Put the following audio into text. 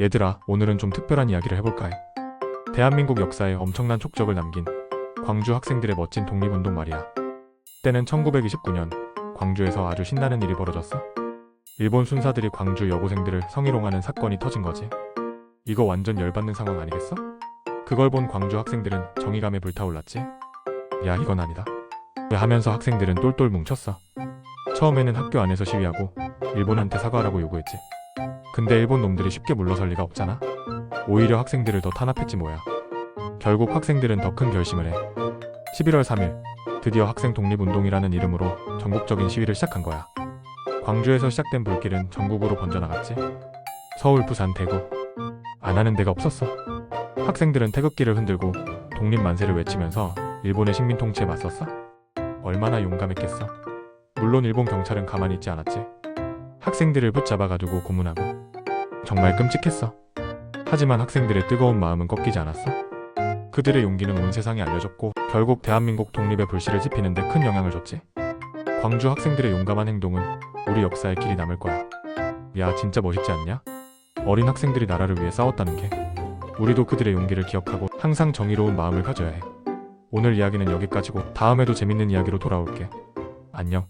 얘들아, 오늘은 좀 특별한 이야기를 해볼까 해. 대한민국 역사에 엄청난 촉적을 남긴 광주 학생들의 멋진 독립운동 말이야. 때는 1929년 광주에서 아주 신나는 일이 벌어졌어. 일본 순사들이 광주 여고생들을 성희롱하는 사건이 터진 거지. 이거 완전 열받는 상황 아니겠어? 그걸 본 광주 학생들은 정의감에 불타올랐지. 야, 이건 아니다. 하면서 학생들은 똘똘 뭉쳤어. 처음에는 학교 안에서 시위하고 일본한테 사과하라고 요구했지. 근데 일본 놈들이 쉽게 물러설 리가 없잖아. 오히려 학생들을 더 탄압했지 뭐야. 결국 학생들은 더 큰 결심을 해. 11월 3일 드디어 학생 독립운동이라는 이름으로 전국적인 시위를 시작한 거야. 광주에서 시작된 불길은 전국으로 번져나갔지. 서울, 부산, 대구 안 하는 데가 없었어. 학생들은 태극기를 흔들고 독립 만세를 외치면서 일본의 식민 통치에 맞섰어. 얼마나 용감했겠어. 물론 일본 경찰은 가만히 있지 않았지. 학생들을 붙잡아 가두고 고문하고 정말 끔찍했어. 하지만 학생들의 뜨거운 마음은 꺾이지 않았어. 그들의 용기는 온 세상에 알려졌고 결국 대한민국 독립의 불씨를 지피는 데 큰 영향을 줬지. 광주 학생들의 용감한 행동은 우리 역사에 길이 남을 거야. 야, 진짜 멋있지 않냐? 어린 학생들이 나라를 위해 싸웠다는 게 우리도 그들의 용기를 기억하고 항상 정의로운 마음을 가져야 해. 오늘 이야기는 여기까지고 다음에도 재밌는 이야기로 돌아올게. 안녕.